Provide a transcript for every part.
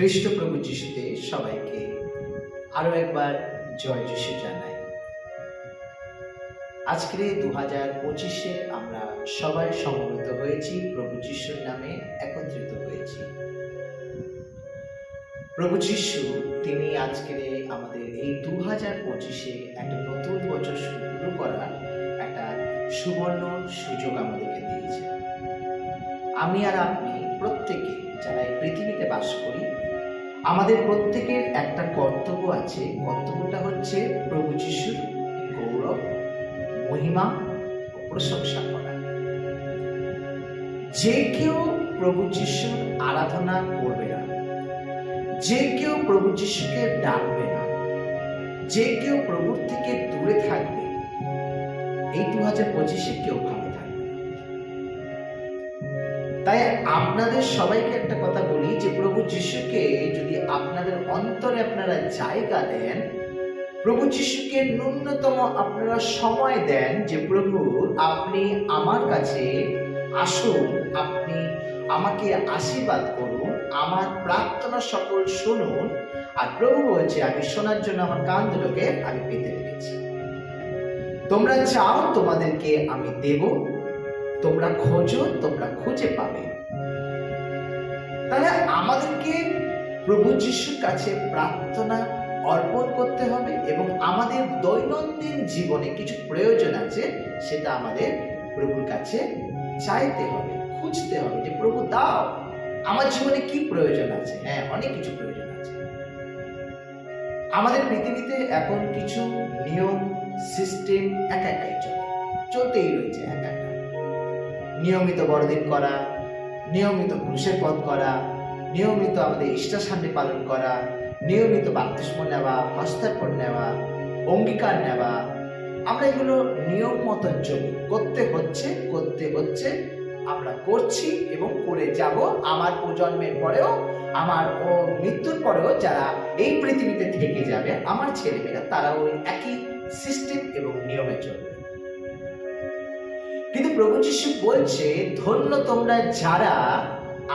খ্রিস্ট প্রভু যিশুতে সবাইকে আরও একবার জয় যিশু জানাই। আজকের এই দু হাজার পঁচিশে আমরা সবাই সমবেত হয়েছি, প্রভু যিশুর নামে একত্রিত হয়েছি। প্রভু যিশু, তিনি আজকের আমাদের এই দু হাজার পঁচিশে একটা নতুন বছর শুরু করার একটা সুবর্ণ সুযোগ আমাদেরকে দিয়েছে। আমি আর আপনি প্রত্যেকে যারা এই পৃথিবীতে বাস করি আমাদের প্রত্যেকের একটা কর্তব্য আছে। কর্তব্যটা হচ্ছে প্রভু যিশুর গৌরব, মহিমা ও প্রশংসা করা। যে কেউ প্রভু যিশুর আরাধনা করবে না, যে কেউ প্রভু যিশুকে ডাকবে না, যে কেউ প্রভুর থেকে দূরে থাকবে, এই দু হাজার পঁচিশে কেউ তাই আপনাদের সবাইকে একটা কথা বলি যে প্রভু যিশুকে যদি আপনাদের অন্তরে আপনারা জায়গা দেন, প্রভু যিশুকে ন্যূনতম আপনারা সময় দেন যে প্রভু, আপনি আমার কাছে আসুন, আপনি আমাকে আশীর্বাদ করুন, আমার প্রার্থনা সকল শুনুন। আর প্রভু বলছে, আমি শোনার জন্য আমার কান দুটোকে আমি পেতে রেখেছি তোমরা চাও তোমাদেরকে আমি দেব তোমরা খোঁজো, তোমরা খুঁজে পাবে। তাহলে আমাদেরকে প্রভু যিশুর কাছে প্রার্থনা অর্পণ করতে হবে এবং আমাদের দৈনন্দিন জীবনে কিছু প্রয়োজন আছে, সেটা আমাদের প্রভুর কাছে চাইতে হবে, খুঁজতে হবে যে, প্রভু, দাও। আমার জীবনে কি প্রয়োজন আছে? হ্যাঁ অনেক কিছু প্রয়োজন আছে। আমাদের পৃথিবীতে এখন কিছু নিয়ম, সিস্টেম একা একাই চলে, চলতেই রয়েছে, একা নিয়মিত বড়দিন করা, নিয়মিত পুরুষের পথ করা, নিয়মিত আমাদের ইষ্টাশান্তি পালন করা, নিয়মিত বাপ্তিস্ম নেওয়া হস্তার্পণ নেওয়া, অঙ্গীকার নেওয়া, আমরা এগুলো নিয়ম মতন চলি। করতে হচ্ছে করতে হচ্ছে, আমরা করছি এবং করে যাব। আমার প্রজন্মের পরেও, আমার ও মৃত্যুর পরেও যারা এই পৃথিবীতে থেকে যাবে, আমার ছেলেমেয়েরা তারা ওই একই সিস্টেম এবং নিয়মে চলবে। কিন্তু প্রভু যিশু বলছে, ধন্য তোমরা যারা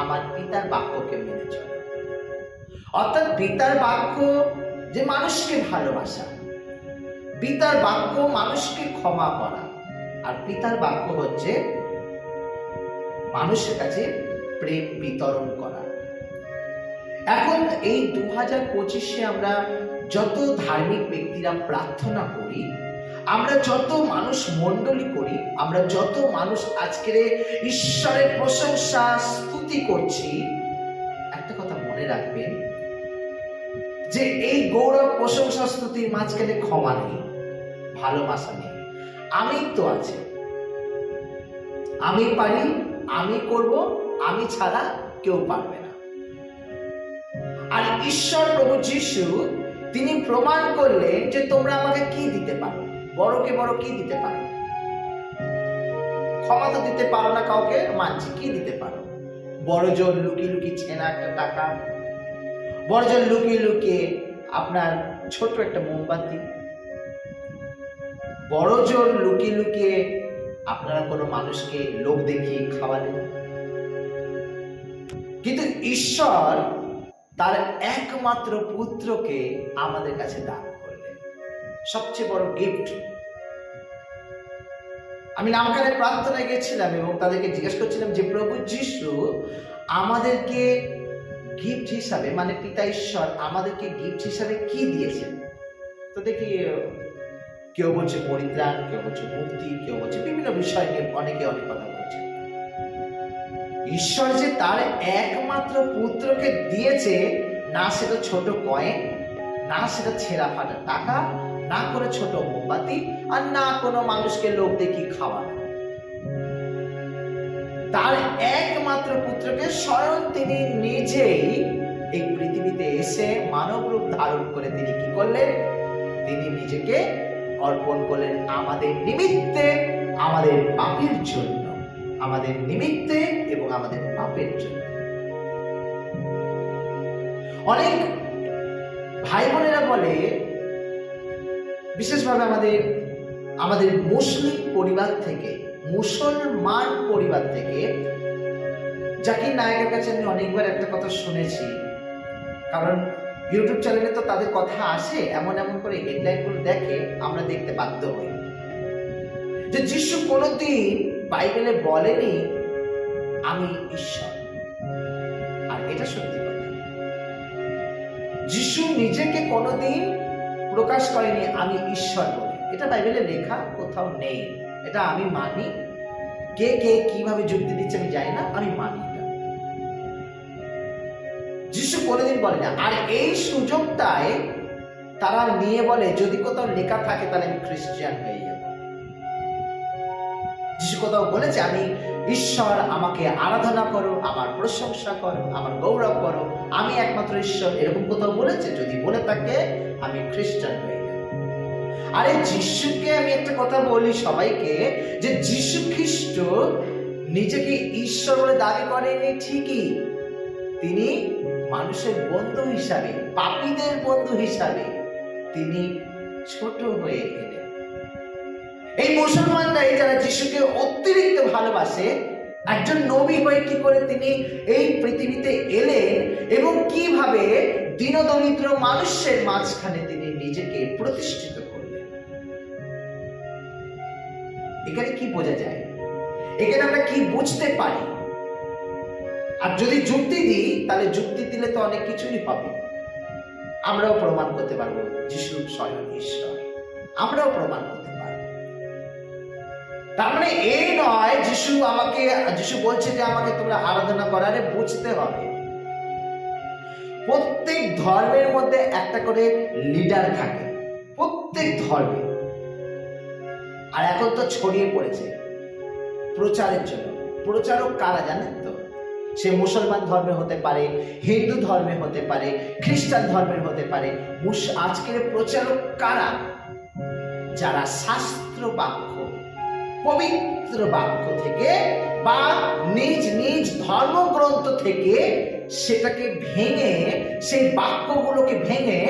আমার পিতার বাক্যকে মেনে চলো। অর্থাৎ পিতার বাক্য যে মানুষকে ভালোবাসা, পিতার বাক্য মানুষকে ক্ষমা করা, আর পিতার বাক্য হচ্ছে মানুষের কাছে প্রেম বিতরণ করা। এখন এই দু হাজার পঁচিশে আমরা যত ধার্মিক ব্যক্তিরা প্রার্থনা করি আমরা যত মানুষ মণ্ডলী করি, আমরা যত মানুষ আজকের ঈশ্বরের প্রশংসা, স্তুতি করছি, একটা কথা মনে রাখবেন, যে এই গৌরব, প্রশংসা, স্তুতির মাঝখানে ক্ষমা নেই, ভালোবাসা নেই। আমি তো আছে। আমি পারি, আমি করব, আমি ছাড়া কেউ পারবে না। আর ঈশ্বর প্রভু যিশু, তিনি প্রমাণ করলেন যে তোমরা আমাকে কি দিতে পারো? বড়কে বড় কি দিতে পারো? ক্ষমা তো দিতে পারো না কাউকে মানছি কি দিতে পারো? বড় জোর লুকিয়ে লুকিয়ে ছেনা একটা টাকা বড় জোর লুকিয়ে লুকিয়ে আপনার ছোট একটা মোমবাতি বড় জোর লুকিয়ে লুকিয়ে আপনারা কোনো মানুষকে লোক দেখিয়ে খাওয়ালেন। কিন্তু ঈশ্বর তার একমাত্র পুত্রকে আমাদের কাছে দান সবচেয়ে বড় গিফট আমি নামখানে প্রার্থনায় গেছিলাম এবং তাদেরকে জিজ্ঞেস করছিলাম যে, প্রভু যিশু, আমাদেরকে গিফট হিসাবে মানে পিতা ঈশ্বর আমাদেরকে গিফট হিসাবে কি দিয়েছেন? তো দেখি, কেউ বলছে পরিত্রাণ, কেউ বলছে মুক্তি, কেউ বলছে বিভিন্ন বিষয় নিয়ে অনেকে অনেক কথা বলছে। ঈশ্বর যে তার একমাত্র পুত্রকে দিয়েছে, না সেটা ছোট কয়েন, না সেটা ছেঁড়া ফাটা টাকা না করে ছোট মোমবাতি আর না কোনো মানুষকে লোক দেখি খাওয়ানো। তার একমাত্র পুত্রকে স্বয়ং তিনি নিজেই এই পৃথিবীতে এসে মানব রূপ ধারণ করে তিনি কি করলেন? তিনি নিজেকে অর্পণ করলেন আমাদের নিমিত্তে, আমাদের পাপের জন্য, আমাদের নিমিত্তে এবং আমাদের পাপের জন্য। অনেক ভাই বোনেরা বলে বিশেষভাবে আমাদের আমাদের মুসলিম পরিবার থেকে, মুসলমান পরিবার থেকে, জাকির নায়কের কাছে আমি অনেকবার একটা কথা শুনেছি। কারণ ইউটিউব চ্যানেলে তো তাদের কথা আসে, এমন এমন করে হেডলাইনগুলো দেখে আমরা দেখতে বাধ্য হই। যে যিশু কোনোদিন বাইবেলে বলেনি, আমি ঈশ্বর। আর এটা সত্যি কথা। যিশু নিজেকে কোনোদিন প্রকাশ করেনি, আমি ঈশ্বর বলে। এটা বাইবেলে লেখা কোথাও নেই। এটা আমি মানি। কে কে, কীভাবে যুক্তি দিচ্ছে আমি জানি না, আমি মানি যিশু কোনোদিন বলে না আর এই সুযোগটায় তারা নিয়ে বলে, যদি কোথাও লেখা থাকে, তাহলে আমি খ্রিস্টিয়ান হয়ে যাব। যিশু কোথাও বলেছে, আমি ঈশ্বর, আমাকে আরাধনা করো, আমার প্রশংসা করো, আমার গৌরব করো, আমি একমাত্র ঈশ্বর। এরকম কোথাও বলেছে, যদি বলে থাকে আমি খ্রিস্টান হয়ে যাব আরে যিশুকে আমি একটা কথা বলি সবাইকে, যে যিশু খ্রিস্ট নিজেকে ঈশ্বর বলে দাবি করেনি ঠিকই। তিনি মানুষের বন্ধু হিসাবে, পাপীদের বন্ধু হিসাবে তিনি ছোট হয়ে এলেন এই মুসলমানরা এই যারা যিশুকে অতিরিক্ত ভালোবাসে একজন নবী হয়ে কি করে তিনি এই পৃথিবীতে এলেন এবং কীভাবে দীনদরিদ্র মানুষের মাঝখানে তিনি নিজেকে প্রতিষ্ঠিত করলেন? এখানে কি বোঝা যায়? এখানে আমরা কি বুঝতে পারি? আর যদি যুক্তি দিই, তাহলে যুক্তি দিলে তো অনেক কিছুই পাবে। আমরাও প্রমাণ করতে পারব, যিশু স্বয়ং ঈশ্বর। আমরাও প্রমাণ করতে তার মানে এই নয়, যিশু আমাকে, যিশু বলছে যে আমাকে তোমরা আরাধনা করারে বুঝতে হবে। প্রত্যেক ধর্মের মধ্যে একটা করে লিডার থাকে। প্রত্যেক ধর্মে। আর এখন তো ছড়িয়ে পড়েছে প্রচারের জন্য। প্রচারক কারা জানেন তো? সে মুসলমান ধর্মে হতে পারে, হিন্দু ধর্মে হতে পারে, খ্রিস্টান ধর্মের হতে পারে। আজকের প্রচারক কারা? যারা শাস্ত্র বাক্য পবিত্র বাক্য থেকে বা নিজ নিজ ধর্মগ্রন্থ থেকে সেটাকে ভেঙে সেই বাক্যগুলোকে ভেঙে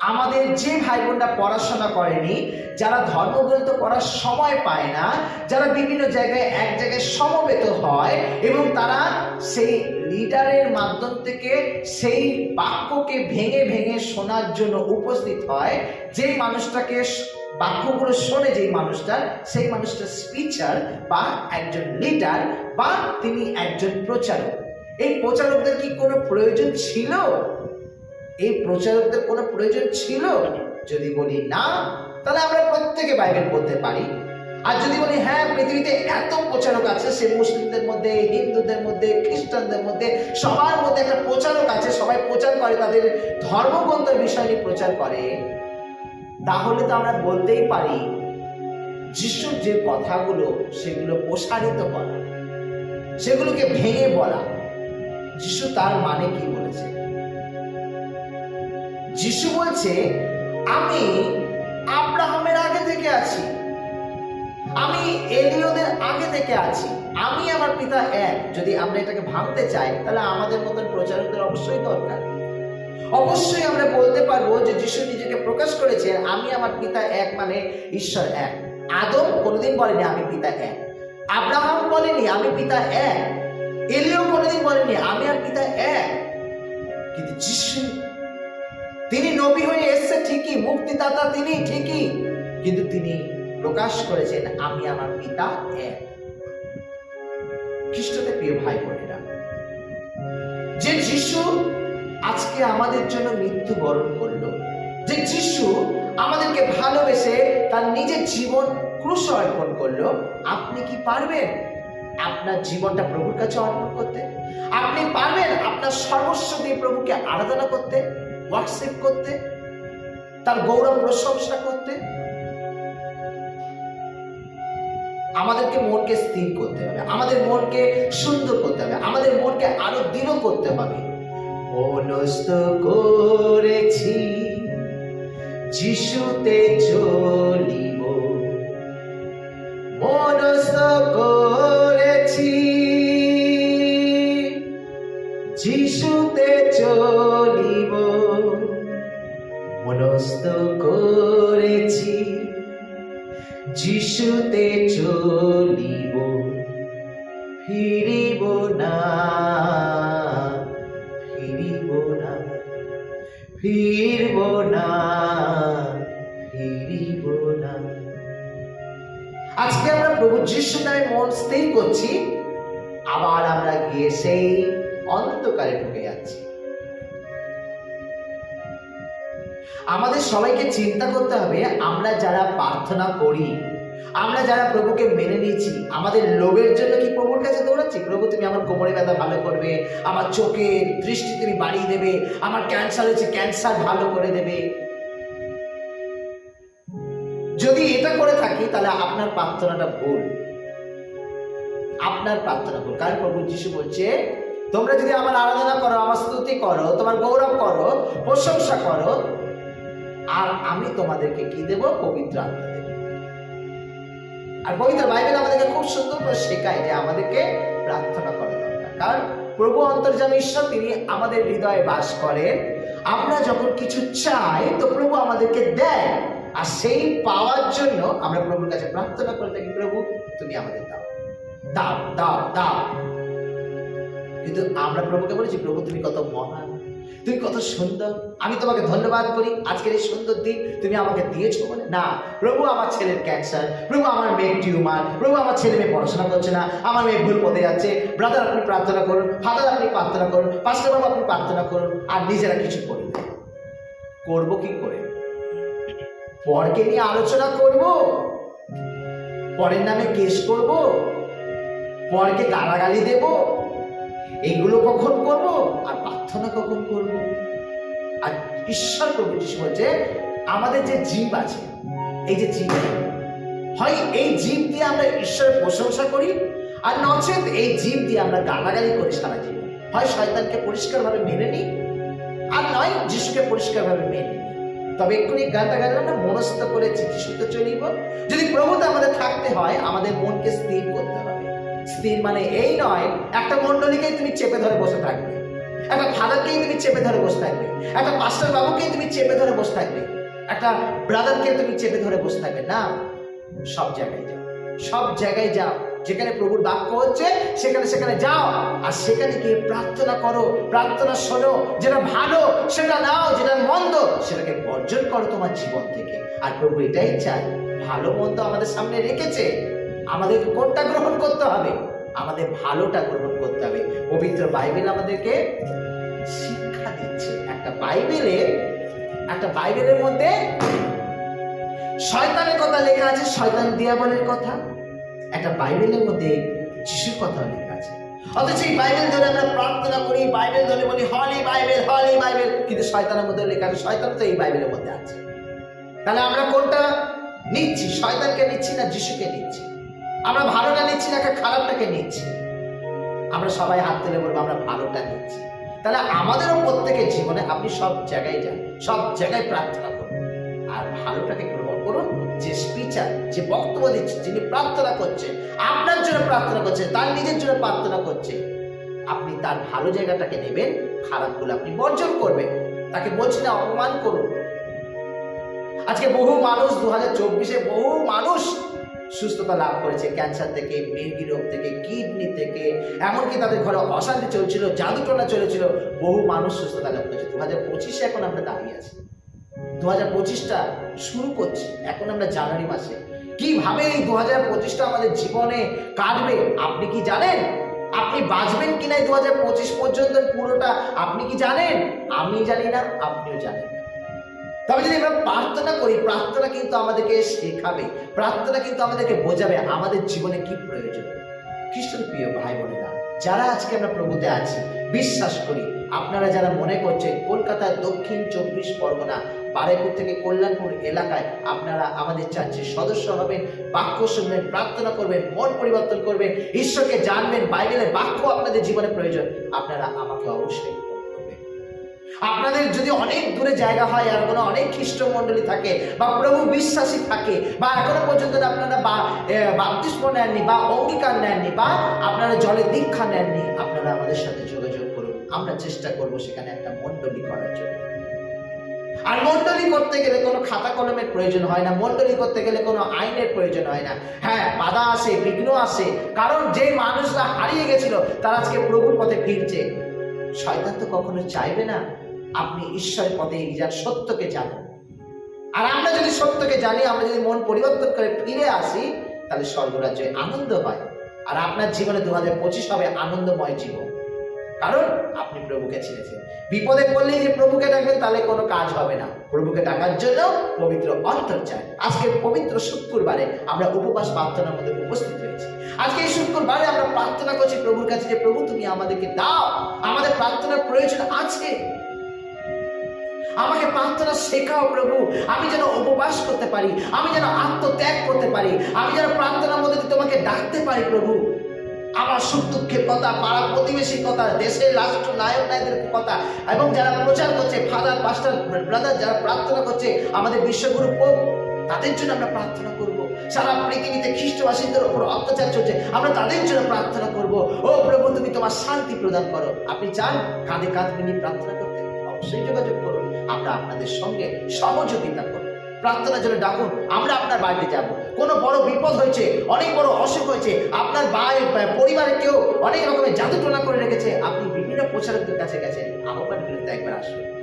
আমাদের যে ভাই বোনরা পড়াশোনা করেনি, যারা ধর্মগ্রন্থ পড়ার সময় পায় না, যারা বিভিন্ন জায়গায় এক জায়গায় সমবেত হয় এবং তারা সেই লিডারের মাধ্যম থেকে সেই বাক্যকে ভেঙে ভেঙে শোনার জন্য উপস্থিত হয় যে মানুষটাকে বাক্যগুলো শোনে যেই মানুষটার সেই মানুষটা স্পিচার বা একজন লিডার বা তিনি একজন প্রচারক। এই প্রচারকদের কি কোনো প্রয়োজন ছিল? এই প্রচারকদের কোনো প্রয়োজন ছিল? যদি বলি না, তাহলে আমরা প্রত্যেকে বাইবেল পড়তে পারি। আর যদি বলি হ্যাঁ পৃথিবীতে এত প্রচারক আছে, সে মুসলিমদের মধ্যে, হিন্দুদের মধ্যে, খ্রিস্টানদের মধ্যে, সবার মধ্যে একটা প্রচারক আছে, সবাই প্রচার করে, তাদের ধর্মগ্রন্থের বিষয় নিয়ে প্রচার করে, তাহলে তো আমরা বলতেই পারি, যিশুর যে কথাগুলো, সেগুলো প্রসারিত করা, সেগুলোকে ভেঙে বলা, যিশু তার মানে কি বলেছে? যিশু বলছে, আমি আব্রাহামের আগে থেকে আছি। আমি এলিওদের আগে থেকে আছি। আমি আমার পিতা এক। যদি আমরা এটাকে ভাঙতে চাই, তাহলে আমাদের মতন প্রচারকদের অবশ্যই দরকার। অবশ্যই আমরা বলতে পারব যে যিশু নিজেকে প্রকাশ করেছে, আমি আমার পিতা এক মানে ঈশ্বর এক। আদম কোনোদিন বলেনি, আমি পিতা এক। আব্রাহাম বলেনি, আমি পিতা এক। এলিও কোনোদিন বলেনি, আমি আর পিতা এক। কিন্তু যিশু তিনি নবী হয়ে এসছে ঠিকই, মুক্তিদাতা তিনি ঠিকই। কিন্তু তিনি প্রকাশ করেছেন, আমি আমার পিতা এক। খ্রিস্টতে প্রিয় ভাই বোনেরা যে যিশু আজকে আমাদের জন্য মৃত্যু বরণ করল, যে যিশু আমাদেরকে ভালোবেসে তার নিজের জীবন ক্রুশ অর্পণ করল, আপনি কি পারবেন আপনার জীবনটা প্রভুর কাছে অর্পণ করতে? আপনি পারবেন আপনার সর্বস্ব দিয়ে প্রভুকে আরাধনা করতে? হোয়াটসঅ্যাপ করতে, তার গৌরব প্রশংসা করতে, আমাদেরকে মনকে স্থির করতে হবে, আমাদের মনকে সুন্দর করতে হবে, আমাদের মনকে আরও দৃঢ় করতে হবে। মনস্থ করেছি, যিশুতে চলিব যিশুতে চলিব, ফিরিব না ফিরিব না, ফিরব না, ফিরিব না। আজকে আমরা প্রভু যিশু নামে মন স্থির করছি, আবার আমরা গিয়ে সেই অন্ধকারে ঢুকে যাচ্ছি। আমাদের সবাইকে চিন্তা করতে হবে, আমরা যারা প্রার্থনা করি আমরা যারা প্রভুকে মেনে নিয়েছি, আমাদের লোভের জন্য কি প্রভুর কাছে দৌড়াচ্ছি? প্রভু, তুমি আমার কোমরে ব্যথা ভালো করবে, আমার চোখে দৃষ্টি তুমি বাড়িয়ে দেবে, আমার ক্যান্সার হয়েছে, ক্যান্সার ভালো করে দেবে। যদি এটা করে থাকি, তাহলে আপনার প্রার্থনাটা ভুল। আপনার প্রার্থনা ভুল। কারণ প্রভু যিশু বলছে, তোমরা যদি আমার আরাধনা করো, আমার স্তুতি করো, তোমার গৌরব করো, প্রশংসা করো, আর আমি তোমাদেরকে কি দেব? পবিত্র আত্মা। আর পবিত্র বাইবেল আমাদেরকে খুব সুন্দর করে শেখায় যে আমাদেরকে প্রার্থনা করা দরকার। কারণ প্রভু অন্তর্যামী ঈশ্বর, তিনি আমাদের হৃদয়ে বাস করেন। আমরা যখন কিছু চাই, তো প্রভু আমাদেরকে দেয়। আর সেই পাওয়ার জন্য আমরা প্রভুর কাছে প্রার্থনা করে থাকি, প্রভু, তুমি আমাদের দাও। দাও দাও দাও। কিন্তু আমরা প্রভুকে বলেছি, প্রভু, তুমি কত মহান। তুমি কত সুন্দর। আমি তোমাকে ধন্যবাদ করি। আজকের এই সুন্দর দিন তুমি আমাকে দিয়েছ বলে। না, প্রভু আমার ছেলের ক্যান্সার প্রভু আমার মেয়ের টিউমার প্রভু আমার ছেলে মেয়ে পড়াশোনা করছে না, আমার মেয়ে ভুল পথে যাচ্ছে। ব্রাদার আপনি প্রার্থনা করুন ফাদার আপনি প্রার্থনা করুন পাস্টার বাবু, আপনি প্রার্থনা করুন, আর নিজেরা কিছু করি না। করব কি করে? পরকে নিয়ে আলোচনা করব? পরের নামে কেস করব? পরকে গালাগালি দেব? এইগুলো কখন করব? ঈশ্বর প্রভু যিশু বলছে আমাদের যে জীব আছে, এই যে জীব, হয় এই জীব দিয়ে আমরা ঈশ্বরের প্রশংসা করি, আর নচেত এই জীব দিয়ে আমরা গালাগালি করি সারা জীবন। হয় শয়তানকে পরিষ্কারভাবে মেনে নিই, আর নয় যিশুকে পরিষ্কারভাবে মেনে নিই। তবে এক্ষুনি গানটা গাইলাম না, মনস্থ করে চিকিৎসিত চলিব। যদি প্রভুতে আমাদের থাকতে হয়, আমাদের মনকে স্থির করতে হবে। স্থির মানে এই নয়, একটা মণ্ডলীকেই তুমি চেপে ধরে বসে থাকবে। একটা ফাদারকেই তুমি চেপে ধরে বসে থাকবে, একটা পাস্টার বাবুকেই তুমি চেপে ধরে বসে থাকবে, একটা ব্রাদারকে তুমি চেপে ধরে বসে থাকবে। না, সব জায়গায় যাও, সব জায়গায় যাও। যেখানে প্রভুর বাক্য হচ্ছে, সেখানে সেখানে যাও আর সেখানে গিয়ে প্রার্থনা করো, প্রার্থনা শোনো, যেটা ভালো সেটা নাও, যেটা মন্দ সেটাকে বর্জন করো তোমার জীবন থেকে। আর প্রভু এটাই চায়, ভালো মন্দ আমাদের সামনে রেখেছে, আমাদেরকে কোনটা গ্রহণ করতে হবে? আমাদের ভালোটা গ্রহণ করতে হবে। পবিত্র বাইবেল আমাদেরকে শিক্ষা দিচ্ছে। একটা বাইবেলে, একটা বাইবেলের মধ্যে শয়তানের কথা লেখা আছে, শয়তান দিয়াবলের কথা। একটা বাইবেলের মধ্যে যিশুর কথা লেখা আছে। অথচ এই বাইবেল ধরে আমরা প্রার্থনা করি বাইবেল ধরে বলি হলি বাইবেল হলি বাইবেল কিন্তু শয়তানের মধ্যে লেখা আছে, শয়তান তো এই বাইবেলের মধ্যে আছে। তাহলে আমরা কোনটা নিচ্ছি? শয়তানকে নিচ্ছি না যিশুকে নিচ্ছি? আমরা ভালোটা নিচ্ছি না খারাপটাকে নিচ্ছি। আমরা সবাই হাত তুলে বলব, আমরা ভালোটা নিচ্ছি। তাহলে আমাদেরও প্রত্যেকের জীবনে আপনি সব জায়গায় যান, সব জায়গায় প্রার্থনা করুন। আর ভালোটাকে গ্রহণ করুন, যে স্পিচার যে বক্তব্য দিচ্ছে যিনি প্রার্থনা করছে আপনার জন্য প্রার্থনা করছে তার নিজের জন্য প্রার্থনা করছে আপনি তার ভালো জায়গাটাকে নেবেন, খারাপগুলো আপনি বর্জন করবেন, তাকে বলছি না, অপমান করুন। আজকে বহু মানুষ দু হাজার চব্বিশে বহু মানুষ সুস্থতা লাভ করেছে ক্যান্সার থেকে, মির্গি রোগ থেকে, কিডনি থেকে, এমনকি তাদের ঘরে অশান্তি চলছিল, জাদুটনা চলেছিল, বহু মানুষ সুস্থতা লাভ করেছে। দু হাজার পঁচিশে এখন আমরা দাঁড়িয়ে আছি। দু হাজার পঁচিশটা শুরু করছি, এখন আমরা জানুয়ারি মাসে। কীভাবে এই দু হাজার পঁচিশটা আমাদের জীবনে কাটবে, আপনি কি জানেন? আপনি বাঁচবেন কিনা দু হাজার পঁচিশ পর্যন্ত পুরোটা, আপনি কি জানেন? আমি জানি না, আপনিও জানেন না। তবে যদি আমরা প্রার্থনা করি, প্রার্থনা কিন্তু আমাদেরকে শেখাবে, প্রার্থনা কিন্তু আমাদেরকে বোঝাবে আমাদের জীবনে কি প্রয়োজন। খ্রিস্টান প্রিয় ভাই বোনেরা যারা আজকে আমরা প্রভুতে আছি, বিশ্বাস করি, আপনারা যারা মনে করছেন কলকাতার দক্ষিণ চব্বিশ পরগনা, বারেপুর থেকে কল্যাণপুর এলাকায় আপনারা আমাদের চার্চের সদস্য হবেন, বাক্য শুনবেন, প্রার্থনা করবেন, মন পরিবর্তন করবেন, ঈশ্বরকে জানবেন, বাইবেলের বাক্য আপনাদের জীবনে প্রয়োজন, আপনারা আমাকে অবশ্যই আপনাদের যদি অনেক দূরে জায়গা হয় আর কোনো অনেক খ্রিস্ট মণ্ডলী থাকে বা প্রভু বিশ্বাসী থাকে বা এখনও পর্যন্ত আপনারা বা বাপ্তিস্ম নেননি বা অঙ্গীকার নেননি বা আপনারা জলে দীক্ষা নেননি, আপনারা আমাদের সাথে যোগাযোগ করুন। আমরা চেষ্টা করব সেখানে একটা মণ্ডলী করার জন্য। আর মণ্ডলী করতে গেলে কোনো খাতা কলমের প্রয়োজন হয় না, মণ্ডলী করতে গেলে কোনো আইনের প্রয়োজন হয় না। হ্যাঁ বাধা আসে, বিঘ্ন আসে। কারণ যে মানুষরা হারিয়ে গেছিল, তারা আজকে প্রভুর পথে ফিরছে। শয়তান তো কখনো চাইবে না আপনি ঈশ্বরের পথে এগিয়ে যান সত্যকে জানুন। আর আমরা যদি সত্যকে জানি, আমরা যদি মন পরিবর্তন করে ফিরে আসি, তাহলে স্বর্গরাজ্যে আনন্দ হয়। আর আপনার জীবনে দু হাজার পঁচিশ হবে আনন্দময় জীবন। কারণ আপনি প্রভুকে ছিলেছেন বিপদে পড়লেই যে প্রভুকে ডাকবেন, তাহলে কোনো কাজ হবে না। প্রভুকে ডাকার জন্য পবিত্র অন্তর চাই। আজকে পবিত্র শুক্রবারে আমরা উপবাস প্রার্থনার মধ্যে উপস্থিত হয়েছি। আজকে এই শুক্রবারে আমরা প্রার্থনা করছি প্রভুর কাছে যে, প্রভু, তুমি আমাদেরকে দাও। আমাদের প্রার্থনার প্রয়োজন আছে। আমাকে প্রার্থনা শেখাও প্রভু। আমি যেন উপবাস করতে পারি, আমি যেন আত্মত্যাগ করতে পারি, আমি যেন প্রার্থনার মধ্যে তোমাকে ডাকতে পারি প্রভু। আমার সুখ দুঃখের কথা, পাড়া প্রতিবেশীর কথা, দেশের রাষ্ট্র নায়ক নায়কদের কথা, এবং যারা প্রচার করছে ফাদার পাস্টার ব্রাদার যারা প্রার্থনা করছে, আমাদের বিশ্বগুরু পোপ তাদের জন্য আমরা প্রার্থনা করব। সারা পৃথিবীতে খ্রিস্টবাসীদের ওপর অত্যাচার চলছে, আমরা তাদের জন্য প্রার্থনা করব। ও প্রভু, তুমি তোমার শান্তি প্রদান করো। আপনি চান কাঁধে কাঁধ মিলিয়ে প্রার্থনা করতে? অবশ্যই যোগাযোগ করুন আমরা আপনাদের সঙ্গে সহযোগিতা করব। প্রার্থনার জন্য ডাকুন, আমরা আপনার বাড়িতে যাব। কোনো বড় বিপদ হয়েছে, অনেক বড় অসুখ হয়েছে, আপনার বাড়ি পরিবারে কেউ অনেক রকমের জাদু টোনা করে রেখেছে, আপনি বিভিন্ন প্রচারকদের কাছে গেছেন, আহ্বান বিরুদ্ধে একবার আসুন।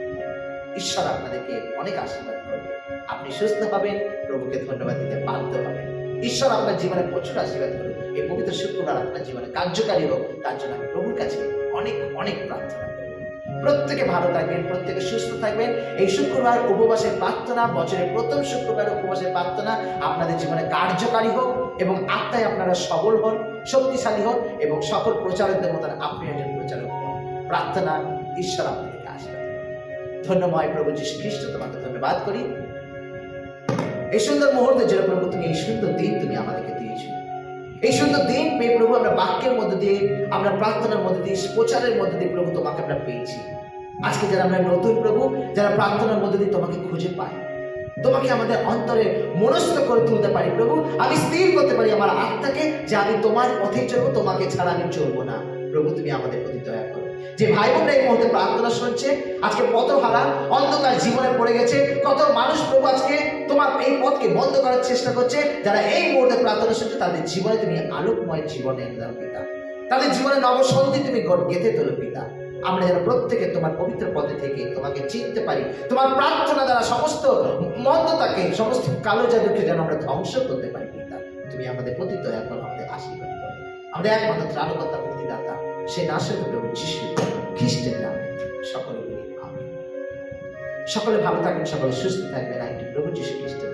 ঈশ্বর আপনাদেরকে অনেক আশীর্বাদ করবে। আপনি সুস্থ হবেন, প্রভুকে ধন্যবাদ দিতে বাধ্য হবেন। ঈশ্বর আপনার জীবনে প্রচুর আশীর্বাদ করুন এই পবিত্র শুক্রবার আপনার জীবনে কার্যকারী হোক, তার জন্য আমি প্রভুর কাছে অনেক অনেক প্রার্থনা প্রত্যেকে ভালো থাকবেন, প্রত্যেকে সুস্থ থাকবেন। এই শুক্রবার উপবাসের প্রার্থনা, বছরের প্রথম শুক্রবার উপবাসের প্রার্থনা আপনাদের জীবনে কার্যকারী হোক এবং আত্মায় আপনারা সবল হন, শক্তিশালী হন এবং সকল প্রচারকদের মতন আপনি একজন প্রচারক হন। প্রার্থনা ঈশ্বর আপনাদেরকে আশীর্বাদ ধন্যময় প্রভু যীশু খ্রিস্ট, তোমাকে ধন্যবাদ করি। এই সুন্দর মুহূর্তে যেন প্রভু তুমি এই সুন্দর দিন তুমি আমাদেরকে দিয়েছ। এই সুন্দর দিন পেয়ে প্রভু, আমরা বাক্যের মধ্যে দিয়ে, আমরা প্রার্থনার মধ্যে দিয়ে, প্রচারের মধ্যে দিয়ে প্রভু তোমাকে আমরা পেয়েছি। আজকে যারা আমরা নতুন প্রভু, যারা প্রার্থনার মধ্যে দিয়ে তোমাকে খুঁজে পাই তোমাকে আমাদের অন্তরে মনস্থ করে তুলতে পারি প্রভু। আমি স্থির করতে পারি আমার আত্মাকে যে আমি তোমার পথে চলবো, তোমাকে ছাড়া আমি চলবো না। প্রভু, তুমি আমাদের প্রতি দয়া করো। যে ভাই বোনরা এই মুহূর্তে প্রার্থনা শুনছে, আজকে পথ হারা, অন্ধকার জীবনে পড়ে গেছে, কত মানুষ প্রভু আজকে তোমার এই পথকে বন্ধ করার চেষ্টা করছে, যারা এই মুহূর্তে প্রার্থনা শুনছে, তাদের জীবনে তুমি আলোকময় জীবনে দাও পিতা। তাদের জীবনে নবসন্ধি তুমি গেঁথে তোলো পিতা। আমরা যেন প্রত্যেকে তোমার পবিত্র পদে থেকে তোমাকে চিনতে পারি। তোমার প্রার্থনা দ্বারা সমস্ত মন্দতাকে, সমস্ত কালো জাদুকে যেন আমরা ধ্বংস করতে পারি, পিতা। তুমি আমাদের প্রতি দয়া করো, আমাদের আশীর্বাদ করো। আমাদের একমাত্র ত্রাণকর্তা প্রতিদাতা, সে নাশের প্রভু যিশু খ্রিস্টের নামে। সকলে সকলে ভালো থাকবেন, সকলে সুস্থ থাকবেন। আইটি প্রভু যিশু খ্রিস্টের